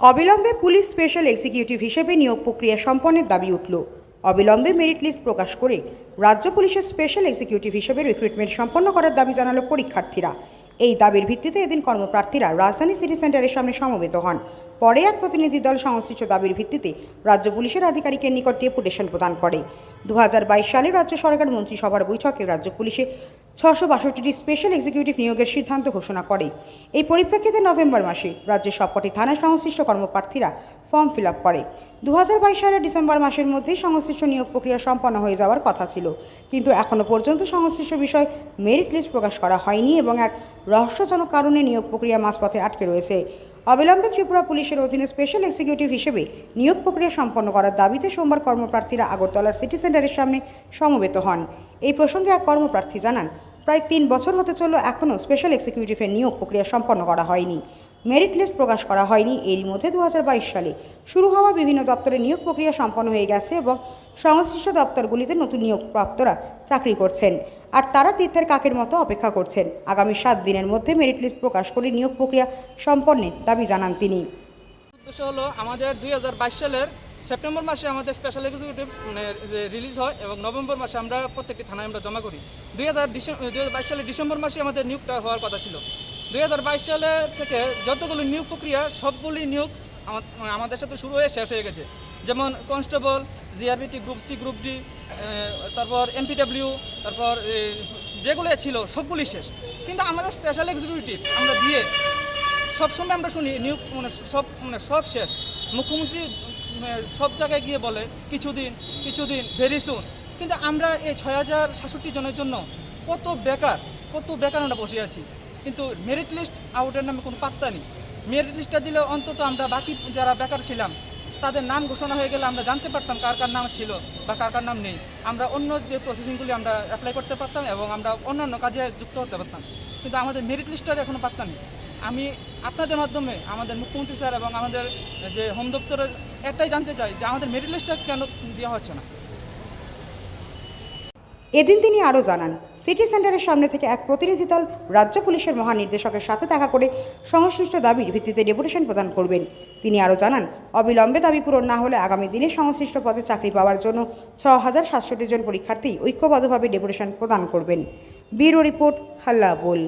অবিলম্বে police special executive হিসেবে নিয়োগ প্রক্রিয়া সম্পন্নের দাবি উঠল। অবিলম্বে মেরিট লিস্ট প্রকাশ করে রাজ্য পুলিশের স্পেশাল এক্সিকিউটিভ হিসেবে রিক্রুটমেন্ট সম্পন্ন করার দাবি জানালো পরীক্ষার্থীরা। এই দাবির ভিত্তিতে এদিন কর্মপ্রার্থীরা রাজধানী সিটি সেন্টারের সামনে সমবেত হন। পরে এক প্রতিনিধি দল সংশ্লিষ্ট দাবির ভিত্তিতে রাজ্য পুলিশের আধিকারিকের নিকট ডেপুটেশন প্রদান করে। দু হাজার বাইশ সালে রাজ্য সরকার মন্ত্রিসভার বৈঠকে রাজ্য পুলিশে ছশো বাষট্টিটি স্পেশাল এক্সিকিউটিভ নিয়োগের সিদ্ধান্ত ঘোষণা করে। এই পরিপ্রেক্ষিতে নভেম্বর মাসে রাজ্যের সবকটি থানা সংশ্লিষ্ট কর্মপ্রার্থীরা ফর্ম ফিল আপ করে। দু হাজার বাইশ সালের ডিসেম্বর মাসের মধ্যেই সংশ্লিষ্ট নিয়োগ প্রক্রিয়া সম্পন্ন হয়ে যাওয়ার কথা ছিল। কিন্তু এখনও পর্যন্ত সংশ্লিষ্ট বিষয় মেরিট লিস্ট প্রকাশ করা হয়নি এবং এক রহস্যজনক কারণে নিয়োগ প্রক্রিয়া মাঝপথে আটকে রয়েছে। অবিলম্বে ত্রিপুরা পুলিশের অধীনে স্পেশাল এক্সিকিউটিভ হিসেবে নিয়োগ প্রক্রিয়া সম্পন্ন করার দাবিতে সোমবার কর্মপ্রার্থীরা আগরতলার সিটি সেন্টারের সামনে সমবেত হন। এই প্রসঙ্গে এক কর্মপ্রার্থী জানান, প্রায় তিন বছর হতে চলল এখনও স্পেশাল এক্সিকিউটিভের নিয়োগ প্রক্রিয়া সম্পন্ন করা হয়নি। মেরিট লিস্ট প্রকাশ করা হয়নি। এরই মধ্যে দু হাজার বাইশ সালে শুরু হওয়া বিভিন্ন দপ্তরে নিয়োগ প্রক্রিয়া সম্পন্ন হয়ে গেছে এবং সংশ্লিষ্ট দপ্তরগুলিতে নতুন নিয়োগপ্রাপ্তরা চাকরি করছেন। আর তারা তীর্থের কাকের মতো অপেক্ষা করছেন। আগামী সাত দিনের মধ্যে মেরিট লিস্ট প্রকাশ করে নিয়োগ প্রক্রিয়া সম্পন্নের দাবি জানান তিনি। উদ্দেশ্য হলো আমাদের দুই হাজার বাইশ সালের সেপ্টেম্বর মাসে আমাদের স্পেশাল এক্সিকিউটিভ মানে রিলিজ হয় এবং নভেম্বর মাসে আমরা প্রত্যেকটি থানায় আমরা জমা করি। দুই হাজার দুই সালের ডিসেম্বর মাসে আমাদের নিয়োগটা হওয়ার কথা ছিল। দুই সালে থেকে যতগুলো নিয়োগ প্রক্রিয়া, সবগুলি নিয়োগ আমা- আমাদের সাথে শুরু হয়ে শেষ হয়ে গেছে। যেমন constable, GRBT, group C, group D তারপর এমপিডব্লিউ, তারপর যেগুলো ছিল, সবগুলি শেষ। কিন্তু আমাদের স্পেশাল এক্সিকিউটিভ আমরা দিয়ে সবসময় আমরা শুনি, নিয়োগ মানে সব মানে সব শেষ। মুখ্যমন্ত্রী মানে সব জায়গায় গিয়ে বলে, কিছুদিন কিছুদিন ভেরি সুন কিন্তু আমরা এই ছয় হাজার সাতষট্টি জনের জন্য কত বেকার কত বেকার আমরা বসে আছি। কিন্তু মেরিট লিস্ট আউটের নামে কোনো পাত্তা নেই। মেরিট লিস্টটা দিলে অন্তত আমরা বাকি যারা বেকার ছিলাম, তাদের নাম ঘোষণা হয়ে গেলে আমরা জানতে পারতাম কার কার নাম ছিল বা কার কার নাম নেই। আমরা অন্য যে প্রসেসিংগুলি আমরা অ্যাপ্লাই করতে পারতাম এবং আমরা অন্যান্য কাজে যুক্ত হতে পারতাম। কিন্তু আমাদের মেরিট লিস্টটা এখনও পাত্তা নেই। আমি আপনাদের মাধ্যমে আমাদের মুখ্যমন্ত্রী স্যার এবং আমাদের যে হোম দপ্তরের একটাই জানতে চাই যে আমাদের মেরিট লিস্টটা কেন দেওয়া হচ্ছে না। এদিন তিনি আরও জানান সিটি সেন্টারের সামনে থেকে এক প্রতিনিধি দল রাজ্য পুলিশের মহানির্দেশকের সাথে দেখা করে সংশ্লিষ্ট দাবির ভিত্তিতে ডেপুটেশন প্রদান করবেন। তিনি আরও জানান, অবিলম্বে দাবি পূরণ না হলে আগামী দিনে সংশ্লিষ্ট পদে চাকরি পাওয়ার জন্য ছ হাজার সাতষট্টি জন পরীক্ষার্থী ঐক্যবদ্ধভাবে ডেপুটেশন প্রদান করবেন। ব্যুরো রিপোর্ট হাল্লা বোল